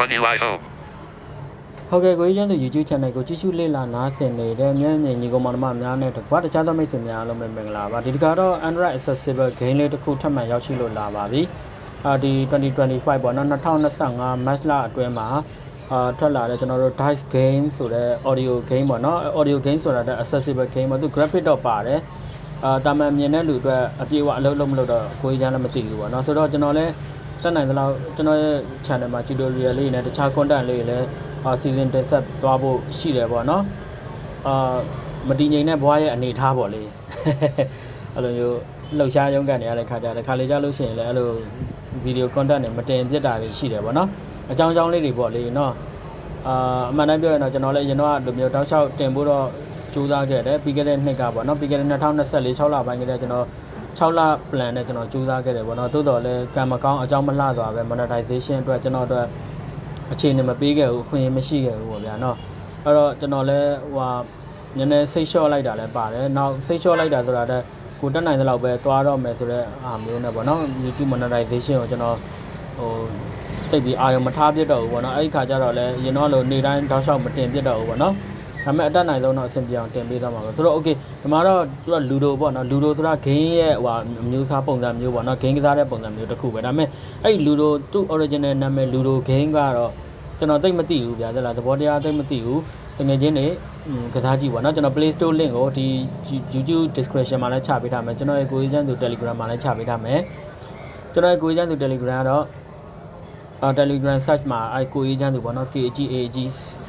One UI home. ဟုတ်ကဲ့ကိုကြီးကျန်းသူ YouTube channel ကိုကြည့်ရှုလေ့လာနားဆင်နေတဲ့မြန်မြန်ညီကောင်မောင်နှမများနဲ့တကွာတခြားသောမိတ်ဆွေများအားလုံးပဲမင်္ဂလာပါဒီတစ်ခါတော့ Android accessible game လေးတစ်ခုထပ်မံရောက်ရှိလို့လာပါပြီအာဒီ2025ပေါ့နော်2025 March လအတွင်းမှာအာထွက်လာတဲ့ကျွန်တော်တို့ Dice Game ဆိုတဲ့ audio game ပေါ့နော် audio game ဆိုတာတဲ့ accessible game ပေါ့သူ graphic တော့ပါတယ်အာတာမန်မြင်တဲ့လူအတွက်အပြေအဝအလုပ်လုပ်မလုပ်တော့ကိုကြီးကျန်းလည်းမသိဘူးပေါ့နော်ဆိုတော့ကျွန်တော်လည်း တက်နိုင်သလောက်ကျွန်တော်ရဲ့ channel မှာ tutorial လေးနဲ့တခြား content လေးတွေလည်းအာစီစဉ်တင်ဆက်သွားဖို့ရှိတယ်ပေါ့နော်အာမတည်ငြိမ်တဲ့ဘဝရဲ့အနေအထားပေါ့လေအဲ့လိုမျိုးလှုပ်ရှားရုံးကန်နေရတဲ့ခါကျတဲ့ခါလေးကြလို့ရှိရင်လည်းအဲ့လိုဗီဒီယို content တွေမတင်ပြစ်တာတွေရှိတယ်ပေါ့နော်အကြောင်းအကြောင်းလေးတွေပေါ့လေနော်အာအမှန်တမ်းပြောရင်တော့ကျွန်တော်လည်းရင်တော့ဒီမျိုးတောက်လျှောက်တင်ဖို့တော့ကြိုးစားခဲ့တယ်ပြီးခဲ့တဲ့နှစ်ကပေါ့နော်ပြီးခဲ့တဲ့2024 6လပိုင်းကတည်းကကျွန်တော် 6လ plan နဲ့ကျွန်တော်ကြိုးစားခဲ့တယ်ပေါ့နော်သို့တော်လည်းကံမကောင်းအကြောင်းမလှစွာပဲ monetization အတွက်ကျွန်တော်အတွက်အခြေအနေမပေးခဲ့ဘူးခွင့်ရမရှိခဲ့ဘူးပေါ့ဗျာနော်အဲ့တော့ကျွန်တော်လည်းဟိုဟာနည်းနည်းစိတ်လျှော့လိုက်တာလည်းပါတယ်နောက်စိတ်လျှော့လိုက်တာဆိုတာတဲ့ကိုတက်နိုင်တဲ့လောက်ပဲသွားတော့မယ်ဆိုတော့အားမျိုးနဲ့ပေါ့နော် YouTube monetization ကိုကျွန်တော်ဟိုတိတ်ပြီးအာရုံမထားပြတ်တော့ဘူးပေါ့နော်အဲ့ဒီခါကျတော့လည်းရင်တော့လို့နေတိုင်းတောက်လျှောက်မတင်ပြတ်တော့ဘူးပေါ့နော် ဒါပေမဲ့အတက်နိုင်ဆုံးတော့အဆင်ပြေအောင်တင်ပေးသွားမှာပဲဆိုတော့ okay ဒီမှာတော့သူကလူဒိုပေါ့နော်လူဒိုဆိုတာ game ရဲ့ဟိုအမျိုးအစားပုံစံမျိုးပေါ့နော် game ကစားတဲ့ပုံစံမျိုးတစ်ခုပဲဒါပေမဲ့အဲ့လူဒိုသူ့ original နာမည်လူဒို game ကတော့ကျွန်တော်သိမသိဘူးဗျာသလားသဘောတရားသိမသိဘူးတကယ်ချင်းနေကစားကြည့်ပါเนาะကျွန်တော် Play Store link ကိုဒီ YouTube description မှာလည်းချပေးထားမယ်ကျွန်တော်ရဲ့ကိုယ်ရေးချမ်းသူ Telegram မှာလည်းချပေးထားမယ်ကျွန်တော်ရဲ့ကိုယ်ရေးချမ်းသူ Telegram ကတော့ အာ Telegram search မှာအဲကိုရေးချမ်းသူပေါ့နော် KG AG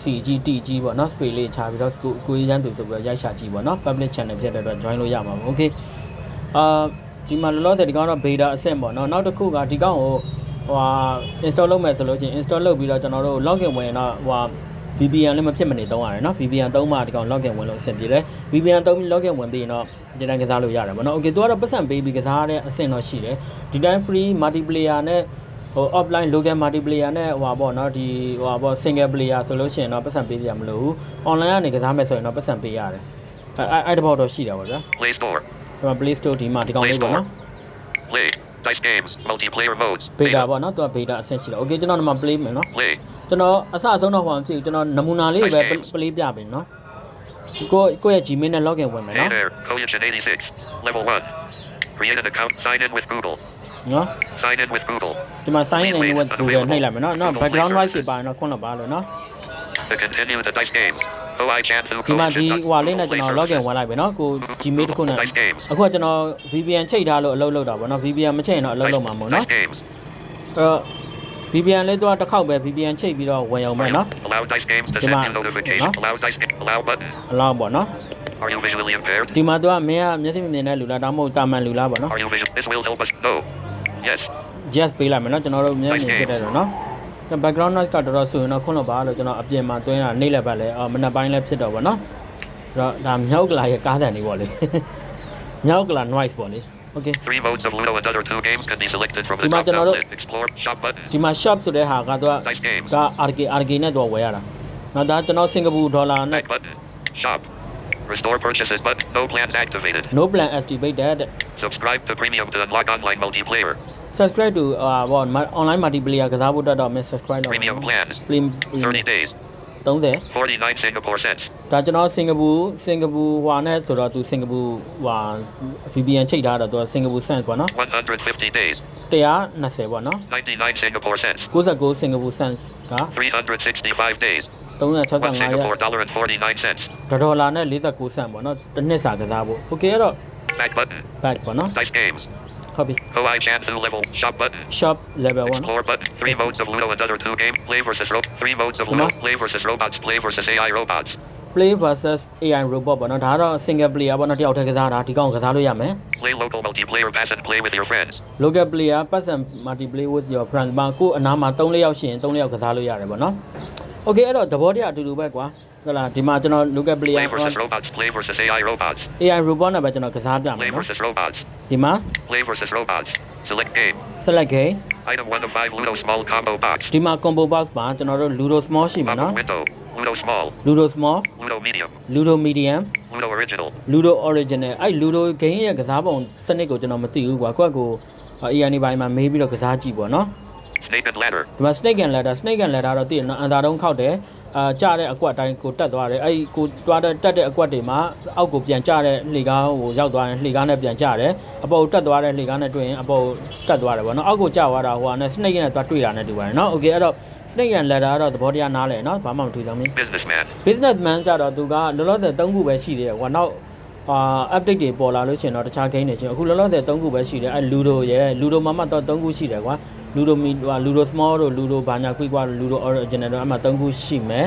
CG TG ပေါ့နော် space လေးချပြီးတော့ကိုကိုရေးချမ်းသူဆိုပြီးတော့ရိုက်ရှာကြည့်ပေါ့နော် public channel ဖြစ်တဲ့အတွက် join လို့ရမှာပေါ့ okay အာဒီမှာလောလောဆယ်ဒီကောင်တော့ beta အဆင့်ပေါ့နော်နောက်တစ်ခုကဒီကောင်ကိုဟိုဟာ install လုပ်မယ်ဆိုလို့ချင်း install လုပ်ပြီးတော့ကျွန်တော်တို့ login ဝင်တော့ဟိုဟာ VPN လည်းမဖြစ်မနေသုံးရတယ်နော် VPN သုံးမှဒီကောင် login ဝင်လို့အဆင်ပြေတယ် VPN သုံးပြီး login ဝင်ပြီးရင်တော့ဒီတိုင်းကစားလို့ရတယ်ဗောနော် okay သူကတော့ပတ်စံပေးပြီးကစားရတဲ့အဆင့်တော့ရှိတယ်ဒီတိုင်း free multiplayer နဲ့ ဟို offline local multiplayer နဲ့ဟိုပါပေါ့နော်ဒီဟိုပါပေါ့ single player ဆိုလို့ရှိရင်တော့ပတ်စံပေးရမလို့ဘူး online ကနေကစားမယ်ဆိုရင်တော့ပတ်စံပေးရတယ်အဲအဲအဲ့တဘောတော့ရှိတာဗောဗျာ Play Store. ဒီမှာ Play Store ဒီမှာဒီကောင်လေးပေါ့နော် Play. Dice games. Multiplayer modes. beta ပေါ့နော်သူက beta အဆင့်ရှိတယ် okay ကျွန်တော်ဒီမှာ play မယ်နော် Play. ကျွန်တော်အစအဆုံးတော့ဟောမဖြစ်ဘူးကျွန်တော်နမူနာလေးပဲ play ပြပေးနော်ကိုကိုယ့်ရဲ့ Gmail နဲ့ login ဝင်မယ် Hey နော် there. Koyachin 86. Level 1. Create an account. Sign in with Google. နော် Sign in with Google. ဒီမှာ sign in နဲ့ Google နှိပ်လိုက်မယ်နော်နော် background noise တွေပါရင်တော့ခွန်းတော့ပါလို့နော် To continue the Dice games. OI chan through ဒီမှာဒီဟွာလေးနဲ့ကျွန်တော် login ဝင်လိုက်ပြီနော်ကို Gmail တစ်ခုနဲ့ Dice games. အခုကကျွန်တော် VPN ချိတ်ထားလို့အလုပ်လုပ်တာပေါ့နော် VPN မချိတ်ရင်တော့အလုပ်လုပ်မှာမဟုတ်နော် Dice games. အဲ့တော့ VPN လေးတော့တစ်ခေါက်ပဲ VPN ချိတ်ပြီးတော့ဝင်အောင်မယ်နော် Allow Dice games to Come send on. you notification. Huh? Allow Dice game. Allow button. အလောက်ပေါ့နော် Are you visually impaired? ဒီမှာသူကမင်းကမျက်စိမမြင်တဲ့လူလားဒါမှမဟုတ်တာမန်လူလားပေါ့နော် Are you visual? This will help us. No. Yes. yes ပေးလိုက်မယ်နော်ကျွန်တော်တို့မျက်မြင်ဖြစ်တဲ့တော့နော် background noise ကတော်တော်ဆိုရင်တော့ခွန်းလို့ပါလို့ကျွန်တော်အပြင်မှာတွင်းတာနေလည်းပဲလေအော်မနက်ပိုင်းလည်းဖြစ်တော့ဗောနော်ဆိုတော့ဒါမြောက်ကလာရဲ့ကားတန်လေးပေါ့လေမြောက်ကလာ noise ပေါ့လေ okay Three modes of Ludo and other two games can be selected from the Di ba drop down tinuro- list. Explore. Shop button. ဒီမှာ shop ဆိုတဲ့ဟာကတော့ Dice games. က RK RK နဲ့တော့ဝယ်ရတာနော်ဒါကျွန်တော်စင်ကာပူဒေါ်လာနဲ့ Back button. Shop. Restore purchases button. No plans activated. no plan activated Subscribe to premium to unlock online multiplayer. subscribe to ဟာဗော online multiplayer ကစားဖို့တက်တော့မင်း subscribe လုပ် Premium plans. premium 30 days. 30 49 Singapore cents. ဒါကျွန်တော်စင်ကာပူစင်ကာပူဟွာနဲ့ဆိုတော့သူစင်ကာပူဟွာ VPN ချိတ်ထားတော့သူစင်ကာပူ cent ပေါ့နော် 150 days. 120ပေါ့နော် 99 Singapore cents. 69စင်ကာပူ cent က 365 days. 1 365 Singapore ရက် dollar and 49 cents. ဒေါ်လာနဲ့49 cent ပေါ့နော်တစ်နှစ်စာကစားဖို့ okay အဲ့တော့ Back button. back ပေါ့နော် Dice games. ဟုတ်ပြီ OI chan through level. Shop button. shop level 1 Explore button. Three modes of Ludo and other two game. Play versus ro. Three modes of Come Ludo. on. Play versus robots. Play versus AI robots. play versus AI robot ပေါ့နော်ဒါကတော့ single player ပေါ့နော်တယောက်တည်းကစားတာဒီကောင်ကစားလို့ရမယ် Play local multiplayer pass and play with your friends. local player person multiplayer with your friends မှာကိုယ်အနားမှာ3 4ယောက်ရှိရင်3 4ယောက်ကစားလို့ရတယ်ပေါ့နော် okay အဲ့တော့သဘောတရားအတူတူပဲကွာဟုတ်လားဒီမှာကျွန်တော် local player Play versus robots. Play versus AI robots. AI robot နဲ့ပဲကျွန်တော်ကစားပြမယ် Play နော် versus robots. ဒီမှာ Play versus robots. Select game. select game Item 1 of 5 Ludo small combo box. ဒီမှာ combo box မှာကျွန်တော်တို့ ludo small ရှိမှာ Pop နော် up window. Ludo small. ludo small Ludo medium. ludo medium Ludo original. ludo original အဲ့ ludo game ရဲ့ကစားပုံစနစ်ကိုကျွန်တော်မသိဘူးကွာကိုယ့်ကို AI နေပိုင်းမှာမေးပြီးတော့ကစားကြည့်ပေါ့နော် Snake and ladder. ဒီမှာ snake and ladder snake and ladder တော့တည်ရနော်အန်တာတုံးခောက်တယ်အာကြတဲ့အကွက်အတိုင်းကိုတက်သွားတယ်အဲ့ဒီကိုသွားတဲ့တက်တဲ့အကွက်တွေမှာအောက်ကိုပြန်ကျတဲ့လှေကားကိုရောက်သွားရင်လှေကားနဲ့ပြန်ကျတယ်အပေါ်တက်သွားတဲ့လှေကားနဲ့တွေ့ရင်အပေါ်တက်သွားတယ်ဗောနော်အောက်ကိုကျသွားတာဟိုကနဲ့ snake နဲ့သွားတွေ့တာနဲ့တူပါတယ်နော် okay အဲ့တော့ snake and ladder ကတော့သဘောတရားနားလဲနော်ဘာမှမထူးကြဘူး Businessman. businessman ကြတော့သူကလောလောဆယ်၃ခုပဲရှိသေးတယ်ကွာနောက်အာ update တွေပေါ်လာလို့ရှိရင်တော့တခြား game တွေချင်းအခုလောလောဆယ်၃ခုပဲရှိတယ်အဲ ludo ရယ် ludo မှာမှတော့၃ခုရှိတယ်ကွာ ludo mi ဟို ludo small တို့ ludo ဘာညာ quick ကွာ ludo original တို့အမှ၃ခုရှိမယ်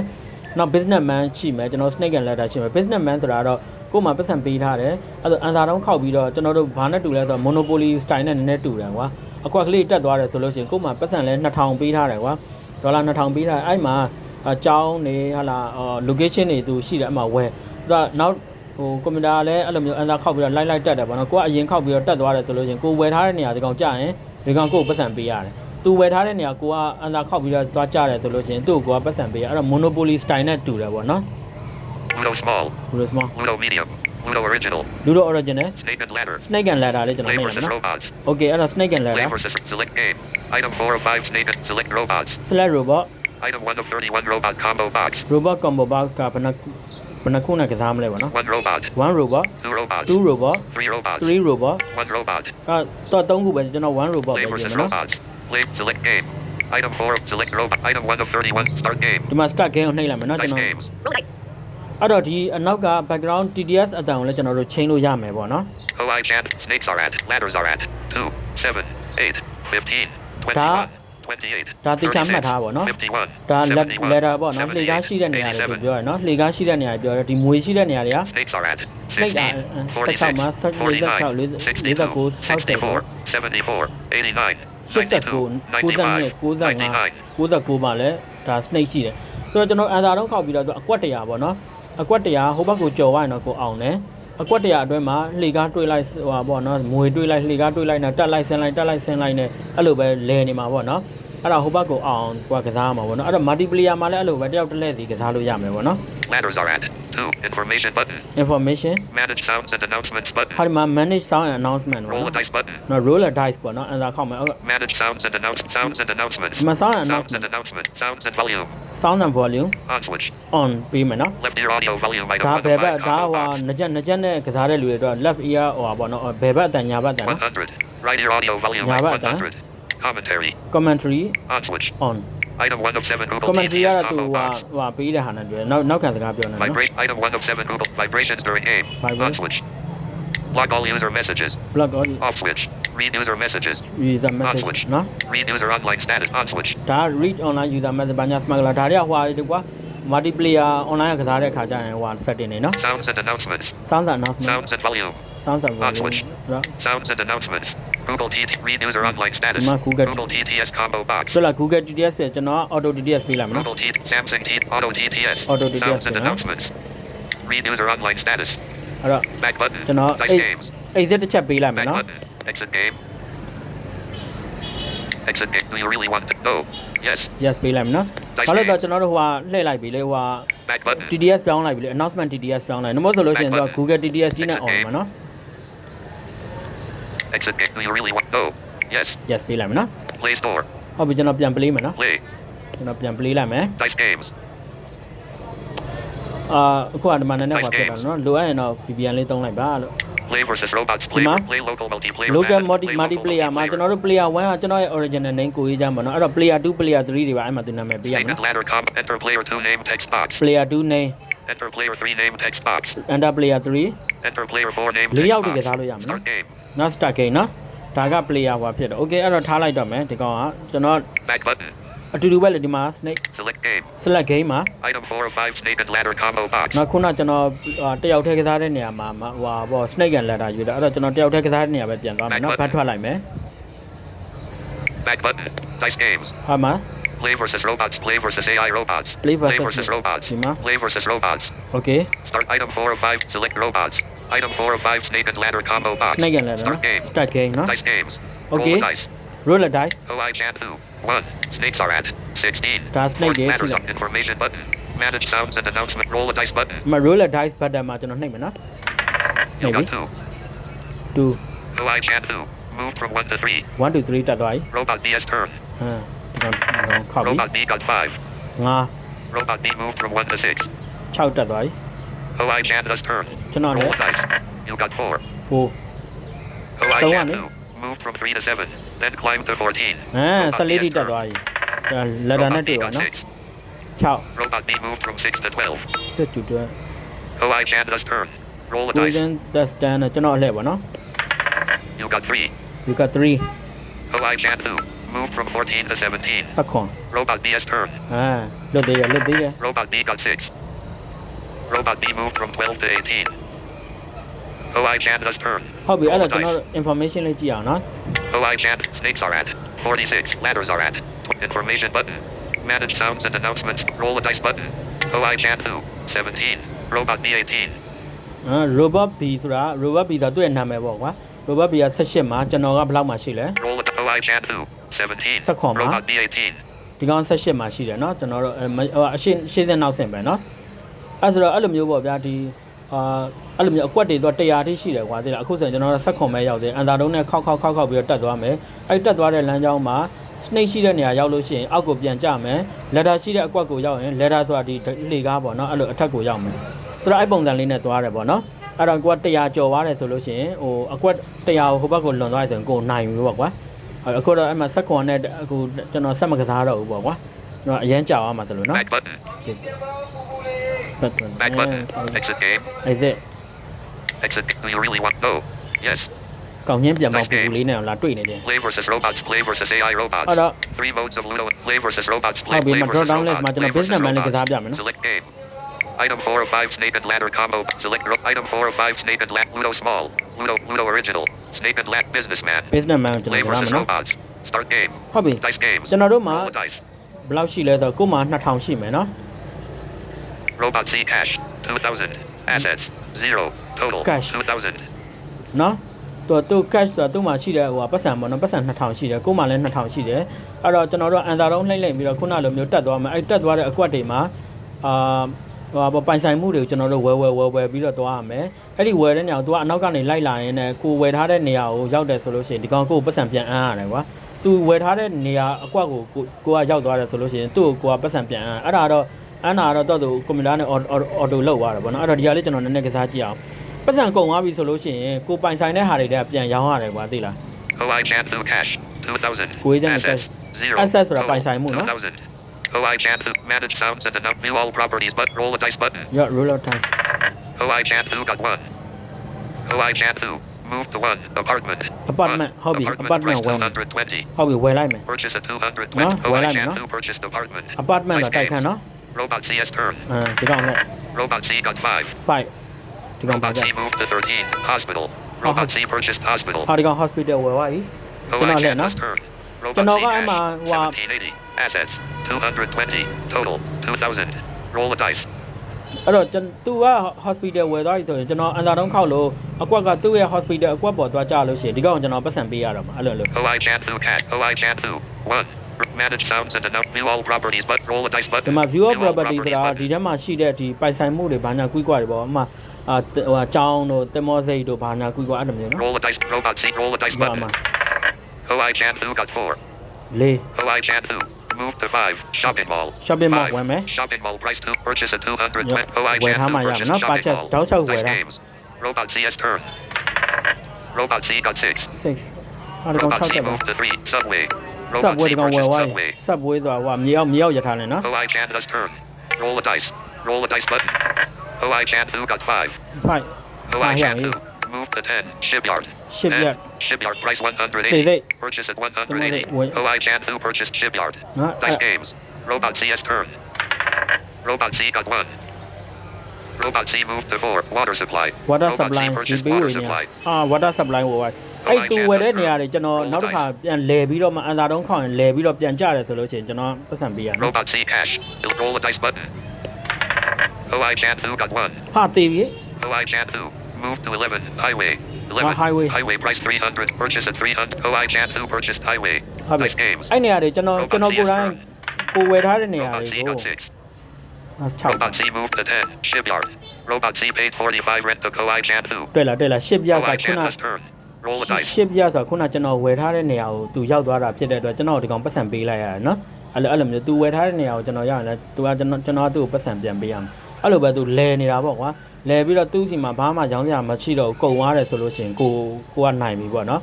နောက် businessman ရှိမယ်ကျွန်တော် snake and ladder ရှိမယ် businessman ဆိုတာတော့ကို့မှာပတ်စံပေးထားတယ်အဲ့ဒါအန်စာတောင်းခောက်ပြီးတော့ကျွန်တော်တို့ဘာနဲ့တူလဲဆိုတော့ monopoly style နဲ့နည်းနည်းတူတယ်ကွာအကွက်ကလေးတက်သွားတယ်ဆိုလို့ရှိရင်ကို့မှာပတ်စံလဲ2000ပေးထားတယ်ကွာဒေါ်လာ2000ပေးထားတယ်အဲ့မှာအကြောင်းနေဟာလာအော် location တွေသူရှိတယ်အမှဝယ်သူကနောက်ဟိုကွန်ပျူတာကလည်းအဲ့လိုမျိုးအန်စာခောက်ပြီးတော့ live live တက်တယ်ဗောနော်ကိုကအရင်ခောက်ပြီးတော့တက်သွားတယ်ဆိုလို့ရှိရင်ကိုဝယ်ထားတဲ့နေရာဒီကောင်ကြာရင် ဒီကောင်ကိုကိုပတ်စံပေးရတယ်သူဝယ်ထားတဲ့နေရာကိုကအန်စာခောက်ပြီးတော့သွားကြတယ်ဆိုလို့ရှိရင်သူ့ကိုကပတ်စံပေးရအဲ့တော့ monopoly style နဲ့တူတယ်ဗောနော် Ludo small. လူလို small Ludo medium. Ludo original. လူလို original Snake and ladder. snake and ladder လေးကျွန်တော် Play နှိမ့် versus မယ်နော် robots. okay အဲ့တော့ snake and Play ladder versus select game. Item 4 of 5 snake and select robots. select robot Item 1 of 31 robot combo box. robot combo box ကဘယ်နှ ဘယ်နှခုနဲ့ကစားမလဲဗောနော်1 robot. one robot 2 robots. two robot 3 robots. three robot One robot. အဲ့တော့၃ခုပဲကျွန်တော်1 robot ပဲ Play ပြင် versus မယ်နော် robots. Play select game. Item 4 of select robot. Item 1 of 31 start game. ဒီမှာ start game ကိုနှိပ်လိုက်မယ်နော်ကျွန် Dice တော် games. အဲ့တော့ဒီအနောက်က background TDS အတန်ကိုလည်းကျွန်တော်တို့ချိန်လို့ရမယ်ပေါ့နော် OI chant. Snakes are at. Ladders are at. 2, 7, 8, 15, 21, 28, ဒါတေချာမှတ်ထားပါတော့နော် 51, ဒါ 71, letter ပေါ့နော်လှေကားရှိတဲ့နေရာတွေသူပြောရနော်လှေကားရှိတဲ့နေရာတွေပြောရဒီမွေရှိတဲ့နေရာတွေက Snakes are at. နှိပ်တာ 16, 16မှာ 46, 46 62, 64 64, 74, 89, 89 92, 95 95, 99မှာလည်းဒါ snake ရှိတယ်ဆိုတော့ကျွန်တော်အန်စာတော့ခောက်ပြီးတော့သူအကွက်တရာပေါ့နော်အကွက်တရာဟိုဘက်ကိုကြော်ဝိုင်းတော့ကိုအောင်တယ် အကွက်တရာအတွင်းမှာလှေကားတွေးလိုက်ဟိုပါပေါ့နော်မွေတွေးလိုက်လှေကားတွေးလိုက်နဲ့တက်လိုက်ဆင်းလိုက်တက်လိုက်ဆင်းလိုက်နဲ့အဲ့လိုပဲလဲနေမှာပေါ့နော် အဲ့ဒါဟိုဘက်ကိုအောင်ကိုကစားမှာပေါ့နော်အဲ့တော့ multiplayer မှာလည်းအဲ့လိုပဲတယောက်တစ်လက်စီကစားလို့ရမယ်ပေါ့နော် Ladders are at. 2. Information button. information Manage sounds and announcements button. ဟာဒီမှာ manage sound and announcement ပေါ့ Roll a နော် dice button. နော် roll a dice ပေါ့နော်အန်စာခောက်မယ်ဟုတ်ကဲ့ Manage sounds and announce sounds and announcements. ဒီမှာ sound and Sounds and announcement announcement. Sounds and volume. sound and volume On switch. on ပြီးမယ်နော် Left ear audio volume item ဒါ one ဘယ် of ဘက် five ဒါ combo ဟို box. ငကြက်ငကြက်နဲ့ကစားတဲ့လူတွေတော့ left ear ဟိုပါပေါ့နော်ဘယ်ဘက်အတန်ညာဘက်အတန်နော် 100. Right ear audio volume Nhà item bạn hả? 100. Commentary. commentary On switch. on Item 1 of 7 Google commentary TTS ကတော့သူ combo ဟို box. ဟိုပေးတဲ့ဟာနဲ့တွေ့တယ်နောက်နောက်ခံစကားပြောနေတယ်နော် Vibrate. Item 1 of 7 Google. Vibrations during game. On Vibration. switch. Block all user messages. block all Off switch. Read user messages. user On message switch. နော် Read user online status. On switch. ဒါ read online user message ဘာညာ smuggler ဒါတွေကဟိုဟာတွေကွာ multiplayer online ကစားတဲ့ခါကျရင်ဟိုဟာ setting နေနော် Sounds and announcements. sound and announcement Sounds and volume. sound and On volume switch. နော် Sounds and announcements. Google TT. Read user online status. Mà Google- Google TTS combo box. ဆိုတော့ Google TTS ပြကျွန်တော် auto TTS ပေးလိုက်မယ်နော် Google T. Samsung T. Auto TTS. Auto TTS Sounds and yeah. announcements. Read user online status. အဲ့တော့ Back button. ကျွန်တော် Dice အဲ့ games. exit တစ်ချက်ပေးလိုက်မယ် Back နော် button. Exit game. Exit game. Do you really want to? No. Yes. yes ပေးလိုက်မယ်နော် Dice ဘာလို့လဲ games. ကျွန်တော်တို့ဟိုဟာလှည့်လိုက်ပြီလေဟိုဟာ Back button. TTS ပြောင်းလိုက်ပြီလေ announcement TTS ပြောင်းလိုက်နမို့ဆိုလို့ရှိရင် Back သူက button. Google TTS ကြီးနဲ့ Exit on game. မှာနော် Exit game. Do you really want? No. Yes. yes ပေးလိုက်မယ်နော် Play store. ဟုတ်ပြီကျွန်တော်ပြန် play မယ်နော် Play. ကျွန်တော်ပြန် play လိုက်မယ် Dice games. အာအခုကဒီမှာနည်းနည်း Nice ဟောဖြစ်တာနော်လိုအပ်ရင်တော့ VPN လေးသုံးလိုက်ပါလို့ Play versus robots. Play. Dima? Play local multiplayer. local Madden. multi Play local multiplayer မှာကျွန်တော်တို့ player 1ကကျွန်တော်ရဲ့ original name ကိုရေးကြမှာနော်အဲ့တော့ player 2 player 3တွေပါအဲ့မှာသူနာမည်ပေးရ Snake မှာ and နော် ladder combo. Enter player 2 name text box. player 2 name Enter player 3 name text box. enter player 3 Enter player 4 name လေး text ယောက်တည်းက box. စားလို့ရမှာနော် Start game. နော် start game နော်ဒါက player ဟွာဖြစ်တယ် okay အဲ့တော့ထားလိုက်တော့မယ်ဒီကောင်ကကျွန်တော် Back button. အတူတူပဲလေဒီမှာ snake Select game. select game မှာ Item 4 of 5 snake and ladder combo box. နောက်ခုနကျွန်တော်အာတယောက်တည်းကစားတဲ့နေရာမှာမဟွာပေါ့ snake and ladder ယူတယ်အဲ့တော့ကျွန်တော်တယောက်တည်းကစားတဲ့နေရာပဲပြန်သွားမယ်နော်ဘတ်ထွက်လိုက်မယ် Back button. Dice games. ဟာမှာ Play versus robots. Play versus AI robots. Play versus, play versus robots. Prima. Play versus robots. Okay. Start item 4 of 5. Select robots. Item 4 of 5 snake and ladder combo box. Snake and ladder. Start game. Start game. No? Dice games. Okay. Roll a dice. Roll a can't do. 1. Snakes are at 16. Task snake days. Matters on information button. Manage sounds and announcement. Roll a dice button. Ma roll a dice button. Ma jono snake na. Maybe. Two. Two. Oh, I can't do. Move from 1 to 3. 1 to 3 ตัดไว้ Robot DS turn. อ่า ဒီကောင်ဒီကောင်ခောက်ပြီ Robot B got 5. ငါ Robot B moved from 1 to 6. 6တက်သွားပြီ OI Chanda's turn. ကျွန်တော်လည်း Roll a dice. You got 4. ဟို OI Don't Chandu want moved from 3 to 7. Then climbed to 14. အဲ Robot 14 B's တိတက် turn. သွားပြီဒါလက်တာနဲ့ Robot B တွေ့ပါ got နော် 6. 6 Robot B moved from 6 to 12. စစ်တူတွဲ OI Chanda's turn. Roll a dice. golden that's done ကျွန်တော်အလှည့်ပါနော် You got 3. you got 3 OI Chandu moved from 14 to 17. စက်ခွန် Robot B's turn. အဲလွတ်သေးတယ်လွတ်သေးတယ် Robot B got 6. Robot B moved from 12 to 18. OI Chanda's turn. ဟုတ်ပြီအဲ့ Roll တော့ a ကျွန်တော် dice. information လေးကြည့်အောင်နော် OI Chand, snakes are at. 46, ladders are at. Information button. Manage sounds and announcements. Roll a dice button. OI Chand 2, 17. Robot B 18. အဲ robot b ဆိုတာ robot b ဆိုတာသူ့ရဲ့နာမည်ပေါ့ကွာ robot b က18မှာကျွန်တော်ကဘယ်လောက်မှာရှိလဲ Roll a OI Chand 2, 17. Sakoma. Robot B 18. ဒီကောင်18မှာရှိတယ်เนาะကျွန်တော်တို့အဲမဟိုအရှင်းရှင်းစင်းနောက်ဆင်ပဲเนาะအဲဆိုတော့အဲ့လိုမျိုးပေါ့ဗျာဒီအာအဲ့လိုမျိုးအကွက်တွေတော့100တိရှိတယ်ကွာသိလားအခုဆိုရင်ကျွန်တော်တို့ဆက်ခွန်မဲ့ရောက်တယ်အန်တာတုံးနဲ့ခောက်ခောက်ခောက်ခောက်ပြီးတော့တက်သွားမယ်အဲ့တက်သွားတဲ့လမ်းကြောင်းမှာ snake ရှိတဲ့နေရာရောက်လို့ရှိရင်အောက်ကိုပြန်ကျမယ် ladder ရှိတဲ့အကွက်ကိုရောက်ရင် ladder ဆိုတာဒီလေကားပေါ့เนาะအဲ့လိုအထက်ကိုရောက်မယ်ဆိုတော့အဲ့ပုံစံလေးနဲ့သွားတယ်ပေါ့เนาะအဲ့တော့ကိုက100ကျော်သွားတယ်ဆိုလို့ရှိရင်ဟိုအကွက်100ကိုဟိုဘက်ကိုလွန်သွားတယ်ဆိုရင်ကိုနိုင်ပြီပေါ့ကွာ အခုတော့အဲ့မှာစက်ကွန်နဲ့အခုကျွန်တော်ဆက်မကစားတော့ဘူးပေါ့ကွာကျွန်တော်အရန်ကြောက်အောင်မှာဆိုလို့နော် back button back button back button exit game exit exit do you really want no yes. ကောင်းချင်းပြန်ပေါက်ပူပူလေးနဲ့လာတွေ့နေတယ် play versus robots play versus ai robots. အဲ့တော့ three modes of ludo play versus robots play versus robots ဟုတ်ပြီမတော်တောင်းလဲမှာကျွန်တော် businessman နဲ့ကစားပြမယ်နော် select game. Item 4 of 5 snake and ladder combo. Select ro- item 4 of 5 snake and ladder. Ludo small. Ludo Ludo original. Snake and ladder businessman. business man ကိုကျွန် Play တော်ကြား versus မယ်နော် robots. Start game. ဟုတ်ပြီ Dice games. ကျွန်တော်တို့မှာ Roll a dice. ဘယ်လောက်ရှိလဲဆိုတော့ကို့မှာ2000ရှိမယ်နော် Robot C cash. 2000. Assets. 0. Total. Cash. 2000. နော်သူသူ cash ဆိုတာသူ့မှာရှိတဲ့ဟိုပတ်စံပေါ့နော်ပတ်စံ2000ရှိတယ်ကို့မှာလည်း2000ရှိတယ်အဲ့တော့ကျွန်တော်တို့အန်သာတုံးလှိမ့်လှိမ့်ပြီးတော့ခုနလိုမျိုးတက်သွားမယ်အဲ့တက်သွားတဲ့အကွက်တွေမှာအာ ဟိုပေါ့ပိုင်ဆိုင်မှုတွေကိုကျွန်တော်တို့ဝယ်ဝယ်ဝယ်ဝယ်ပြီးတော့သွားရမယ်အဲ့ဒီဝယ်တဲ့နေရာကိုသူကအနောက်ကနေလိုက်လာရင်းနဲ့ကိုဝယ်ထားတဲ့နေရာကိုရောက်တယ်ဆိုလို့ရှိရင်ဒီကောင်ကိုပတ်စံပြန်အမ်းရတယ်ကွာသူဝယ်ထားတဲ့နေရာအကွက်ကိုကိုကိုကရောက်သွားတယ်ဆိုလို့ရှိရင်သူ့ကိုကိုကပတ်စံပြန်အမ်းအဲ့ဒါတော့အမ်းတာတော့တော့သူကွန်ပျူတာနဲ့အော်အော်တိုလောက်သွားတယ်ပေါ့နော်အဲ့တော့ဒီဟာလေးကျွန်တော်နည်းနည်းကစားကြည့်အောင်ပတ်စံကုန်သွားပြီဆိုလို့ရှိရင်ကိုပိုင်ဆိုင်တဲ့ဟာတွေကပြန်ရောင်းရတယ်ကွာသိလား OI Chanthu cash. 2000. Kuwait and Assets. cash. 0. Assets ဆိုတာ Total. ပိုင်ဆိုင်မှုနော် 2000. OI Chanthu. Manage sounds and enough. View all properties but roll a dice button. your roll of time OI Chanthu got 1. OI Chanthu. Move to 1. Apartment. Apartment. One. Hobby. Apartment price when? 220. ဟုတ်ပြီဝယ်လိုက်မယ် Purchase a 220. No, OI wala na, Chanthu no? purchased apartment. apartment Dice တော့တိုက်ခန်း games. နော် Robot CS turn. အဲဒီကောင်နဲ့ Robot C got 5. 5ဒီကောင်ပါ Robot ကြ C moved to 13. Hospital. Robot C purchased hospital. ဟာဒီကောင် hospital ဝယ်သွားပြီကျွန်တော် OI လည်းနော် Chanthu's turn. ကျွန် Robot တော် C ကအဲ့မှာ cash. ဟိုဟာ 1780. Assets. 220. Total. 2000. Roll a dice. အဲ့တော့ကျွန်သူက hospital ဝယ်သွားပြီဆိုရင်ကျွန်တော်အန်သာတုံးခောက်လို့အကွက်ကသူ့ရဲ့ hospital အကွက်ပေါ်သွားကြလို့ရှိရင်ဒီကောင်ကျွန်တော်ပတ်စံပေးရတော့မှာအဲ့လိုလို OI Chanthu cat. OI Chanthu. 1. Manage sounds and enough. View all properties but roll a dice ဒီ button. မှာ view of View all property ဆိုတာ button. ဒီထဲမှာရှိတဲ့ဒီပိုင်ဆိုင်မှုတွေဘာညာကွီးကွာတွေပေါ့အမှအာဟိုအကြောင်းတို့တင်မောစိတ်တို့ဘာညာကွီးကွာအဲ့လိုမျိုးနော် Roll a dice. Robot C. Roll a dice ဒီမှာ button. မှာ OI Chanthu got 4. လေး OI Chanthu. Move to 5. Shopping mall. Shopping mall Five. ဝင်မယ် Shopping mall price 2. Purchase a 220. Yup. OI Wait, how Chanthu much? purchase No, shopping purchase. mall. Don't show Dice where, huh? games. Robot CS turn. Robot C got 6. 6ဟာဒီကောင် Robot 6 C တက်ပါ moved to 3. Subway. Robot subway C ဒီကောင်ဝယ် purchased သွား Subway. subway ဆိုတာဟိုမြေအောင်မြေအောင်ရထားတယ်နော် OI Chanthu's turn. Roll a dice. Roll a dice button. OI Chanthu got 5. ဖိုက် OI ဟာရ Chanthu. Move to 10. Shipyard. Shipyard. 10. Shipyard price 180. Hey, hey. Purchase at 180. Wait. OI Chanthu purchased Shipyard. No, Dice uh, games. Robot CS turn. Robot C got 1. Robot C moved to 4. Water supply. water Robot supply C ဒီ purchased ပေး water ဝင်နေ supply. အာ water supply ဝယ်သွားအဲ့သူဝယ်တဲ့နေရာတွေကျွန်တော်နောက်တစ်ခါပြန်လဲပြီးတော့မှအန်သာတုံးခေါင်ရင်လဲပြီးတော့ပြန်ကြတယ်ဆိုလို့ရှိရင်ကျွန်တော်ပတ်စံပေးရမယ် Robot C cash. Roll a dice button. OI Chanthu got 1. ဟာတေးပြီ OI Chanthu. Move to 11. Highway. 11. Ah, highway. Highway price 300. Purchase at 300. OI Chanthu purchased highway. ဟုတ်ပြီ Dice games. အဲ့နေရာတွေကျွန်တော် Robot ကျွန်တော် C ကိုယ် is တိုင် turn. ကိုယ်ဝယ်ထားတဲ့နေရာ Robot တွေ C ကို got 6. 6 Robot C moved to 10. Shipyard. Robot C paid 45 rent to OI Chanthu. တွေ့လားတွေ့လားရှစ်ပြက OI ခုန Chanthu's turn. Roll a dice. ရှစ်ပြဆိုတော့ခုနကျွန်တော်ဝယ်ထားတဲ့နေရာကိုသူရောက်သွားတာဖြစ်တဲ့အတွက်ကျွန်တော်ဒီကောင်ပတ်စံပေးလိုက်ရတယ်နော်အဲ့လိုအဲ့လိုမျိုးသူဝယ်ထားတဲ့နေရာကိုကျွန်တော်ရရင်လည်းသူကကျွန်တော်ကျွန်တော်ကသူ့ကိုပတ်စံပြန်ပေးရမယ် အဲ့လိုပဲသူလဲနေတာပေါ့ကွာလဲပြီးတော့သူ့စီမှာဘာမှရောင်းစရာမရှိတော့ဘူးကုန်သွားတယ်ဆိုလို့ရှိရင်ကိုကိုကနိုင်ပြီပေါ့နော်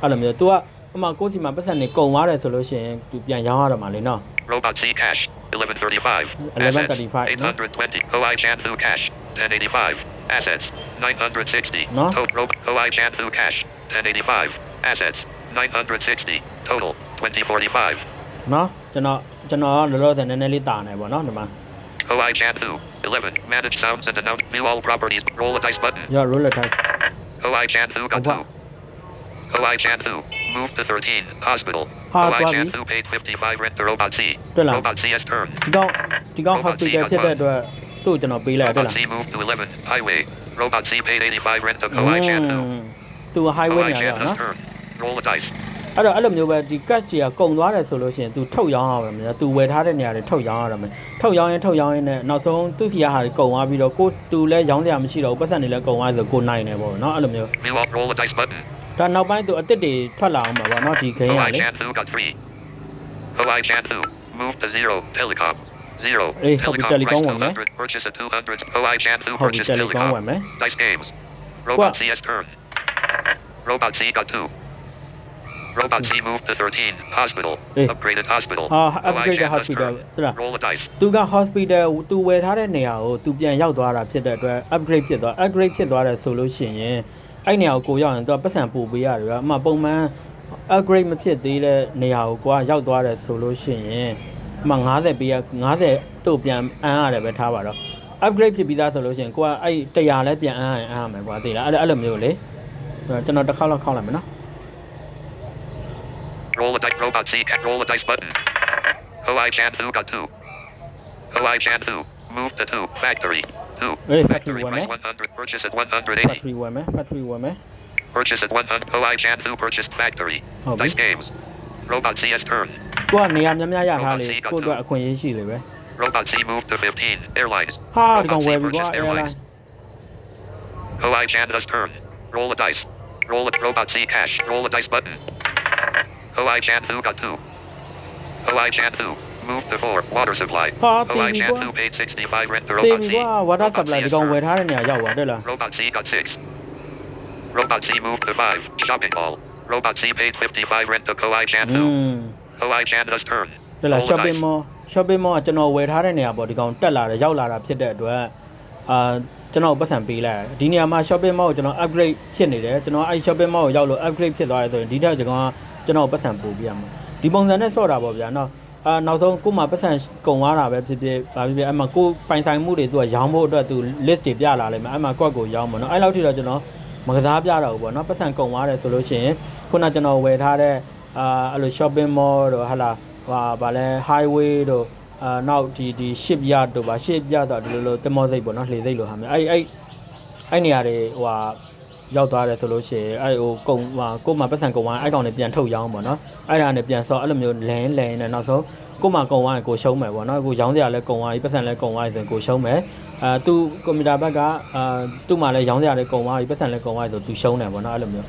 အဲ့လိုမျိုး तू ကအမှကိုစီမှာပတ်စံနေကုန်သွားတယ်ဆိုလို့ရှိရင် तू ပြန်ရောင်းရတော့မှာလေနော် Robot C cash, 1135. 1135, Assets, no? 820. Oi Chanthu cash, 1085. Assets, 960. No? To- Rob- Oi Chanthu cash, 1085. Assets, 960. Total, 2045. နော်ကျွန်တော်ကျွန်တော်ကလောလောဆယ်နည်းနည်းလေးတာနေပေါ့နော်ဒီမှာ Oi Chanthu, 11. Manage sounds and announce. View all properties. Roll a dice button. ရော roller dice Oi Chanthu got Oh, wow. two. Oi Chanthu, moved to 13. Hospital. Ah, Oi Bobby. Chanthu paid 55 rent to Robot C. Good luck. Robot C's turn. ဒီကောင်ဒီကောင် Robot C hospital got ဖြစ်တဲ့ one. အတွက်သူ့ကိုကျွန်တော်ပေးလိုက်ရတယ် Robot လား C moved to 11. Highway. Robot C paid 85 rent to Oi Chanthu. သူ highway Oi နေရတာ Chanthu's နော် turn. Roll a dice. အဲ့တော့အဲ့လိုမျိုးပဲဒီ cash ကြီးကကုန်သွားတယ်ဆိုလို့ရှိရင် तू ထုတ်ရောင်းရမယ်။ तू ဝယ်ထားတဲ့နေရာတွေထုတ်ရောင်းရမယ်။ထုတ်ရောင်းရင်ထုတ်ရောင်းရင်လည်းနောက်ဆုံးသူ့စီကဟာတွေကုန်သွားပြီးတော့ကို तू လည်းရောင်းစရာမရှိတော့ဘူးပတ်စံတွေလည်းကုန်သွားဆိုကိုနိုင်နေပေါ့နော်အဲ့လိုမျိုး View all. Roll a dice button. ဒါနောက်ပိုင်း तू အစ်စ်တွေထွက်လာအောင်ပါပေါ့နော်ဒီ game က Oi လေ Chanthu got three. Oi Chanthu moved to zero. Telecom. Zero. Eh, hope you telecom price one, eh? 200. Purchase at 200. Oi Chanthu ဟုတ်ပြီ purchased တယ်လီကောင်းဝယ် telecom. မယ် Dice games. Robot What? C's turn. Robot C got two. Robot C moved to 13. Hospital. Eh. Upgraded hospital. Ah, Oi upgraded Chanthu's hospital. turn. 对လား Roll a dice. သူက hospital သူဝယ်ထားတဲ့နေရာကိုသူပြန်ရောက်သွားတာဖြစ်တဲ့အတွက် upgrade ဖြစ်သွား upgrade ဖြစ်သွားတယ်ဆိုလို့ရှိရင်အဲ့နေရာကိုကိုရောက်ရင်သူကပတ်စံပို့ပေးရတယ်ဗျာအမှပုံမှန် upgrade မဖြစ်သေးတဲ့နေရာကိုကိုကရောက်သွားတယ်ဆိုလို့ရှိရင်အမှ90ပေးရ90တို့ပြန်အမ်းရတယ်ပဲထားပါတော့ upgrade ဖြစ်ပြီးသားဆိုလို့ရှိရင်ကိုကအဲ့100လဲပြန်အမ်းရင်အမ်းရမယ်ကွာသိလားအဲ့အဲ့လိုမျိုးလေအဲ့တော့ကျွန်တော်တစ်ခါလောက်ခောက်လိုက်မယ်နော် Roll a dice. Robot C. Roll a dice button. Oi Chanthu got two. Oi Chanthu moved to two. Factory. Two. Eh, factory Factory one, price eh? 100. Purchase at 180. battery ဝယ်မယ် battery ဝယ်မယ် Purchase at 100. Oi Chanthu purchased factory. Oh, Dice me? games. Robot C's turn. ကိုကနေရာများများရထားလေကိုအတွက်အခွင့်အရေးရှိလေပဲ Robot C moved to 15. Airlines. ဟာဒီ Robot ကောင် C ဝယ်ပြီကွာ purchased airline Oi Chanda's turn. Roll a dice. Roll a robot C cash. Roll a dice button. Oi Chanthu got two. Oi Chanthu moved to four. Water supply. Ha, Oi baby boy. Chanthu paid 65 rent to တင် Robot ပြီ C. ကွာ water Robot supply C's ဒီကောင် turn. ဝယ်ထားတဲ့နေရာရောက်သွားတယ်လား Robot C got six. Robot C moved to five. Shopping mall. Robot C paid 55 rent to Oi อื Chanthu. ม Oi Chanda's turn. တယ်လား Roll a shopping dice. mall shopping mall ကကျွန်တော်ဝယ်ထားတဲ့နေရာပေါ့ဒီကောင်တက်လာတယ်ရောက်လာတာဖြစ်တဲ့အတွက်အာကျွန်တော်ပတ်စံပေးလိုက်တယ်ဒီနေရာမှာ shopping mall ကိုကျွန်တော် upgrade ဖြစ်နေတယ်ကျွန်တော်အဲ့ shopping mall ကိုရောက်လို့ upgrade ဖြစ်သွားတယ်ဆိုရင်ဒီထက်ဒီကောင်က ကျွန်တော်ပတ်စံပို့ပြရမှာဒီပုံစံနဲ့ဆော့တာပေါ့ဗျာနော်အာနောက်ဆုံးကို့မှာပတ်စံကုန်သွားတာပဲဖြစ်ဖြစ်ဗာဖြစ်ဖြစ်အဲ့မှာကိုယ်ပိုင်ဆိုင်မှုတွေသူကရောင်းဖို့အတွက်သူ list တွေပြလာလိမ့်မယ်အဲ့မှာကွက်ကိုရောင်းမှာနော်အဲ့လောက်ထိတော့ကျွန်တော်မကစားပြတော့ဘူးပေါ့နော်ပတ်စံကုန်သွားတယ်ဆိုလို့ရှိရင်ခုနကျွန်တော်ဝယ်ထားတဲ့အာအဲ့လို shopping mall တို့ဟာလာဟာဗာလဲ highway တို့အာနောက်ဒီဒီ ship yard တို့ဗာ ship yard တော့ဒီလိုလိုတင်မောစိတ်ပေါ့နော်လှေစိတ်လိုဟာမျိုးအဲ့အဲ့အဲ့နေရာတွေဟိုဟာ ရောက်သွားတယ်ဆိုလို့ရှိရင်အဲ့ဟိုကုံဟာကို့မှာပတ်စံကုံသွားအဲ့ကောင်တွေပြန်ထုတ်ရောင်းပေါ့နော်အဲ့ဒါနဲ့ပြန်ဆော့အဲ့လိုမျိုးလင်းလင်းနဲ့နောက်ဆုံးကို့မှာကုံသွားရင်ကိုရှုံးမယ်ပေါ့နော်ကိုရောင်းစရာလဲကုံသွားပြီပတ်စံလဲကုံသွားပြီဆိုရင်ကိုရှုံးမယ်အာသူကွန်ပျူတာဘက်ကအာသူ့မှာလဲရောင်းစရာလဲကုံသွားပြီပတ်စံလဲကုံသွားပြီဆိုသူရှုံးတယ်ပေါ့နော်အဲ့လိုမျိုး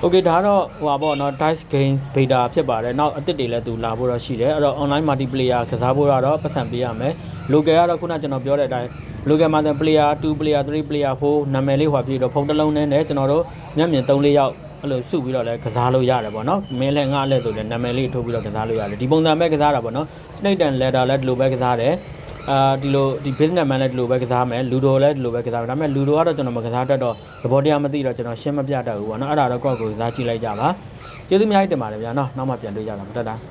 โอเคဒါကတော့ဟိုပါပေါ့နော် dice game beta ဖြစ်ပါတယ်နောက်အသစ်တွေလည်းသူလာဖို့တော့ရှိတယ်အဲ့တော့ online multiplayer ကစားဖို့ကတော့ပတ်စံပေးရမယ် local ကတော့ခုနကျွန်တော်ပြောတဲ့အတိုင်း local မှာဆို player 2 player 3 player 4နာမည်လေးဟွာပြည့်တော့ဖုန်းတစ်လုံးနဲ့နဲ့ကျွန်တော်တို့မျက်မြင်3 4ယောက်အဲ့လိုစုပြီးတော့လည်းကစားလို့ရတယ်ပေါ့နော်မင်းလည်းငါလည်းဆိုလည်းနာမည်လေးထုတ်ပြီးတော့ကစားလို့ရတယ်ဒီပုံစံပဲကစားတာပေါ့နော် snake and ladder လည်းဒီလိုပဲကစားတယ် အာဒီလိုဒီ business man လည်းဒီလိုပဲကစားမယ်လူတော်လည်းဒီလိုပဲကစားမယ်ဒါပေမဲ့လူတော်ကတော့ကျွန်တော်မကစားတတ်တော့သဘောတရားမသိတော့ကျွန်တော်ရှင်းမပြတတ်ဘူးပေါ့နော်အဲ့ဒါတော့ကောက်ကိုကစားကြည့်လိုက်ကြပါကျေးဇူးအများကြီးတင်ပါတယ်ဗျာနော်နောက်မှပြန်တွေ့ကြတာမတက်တာ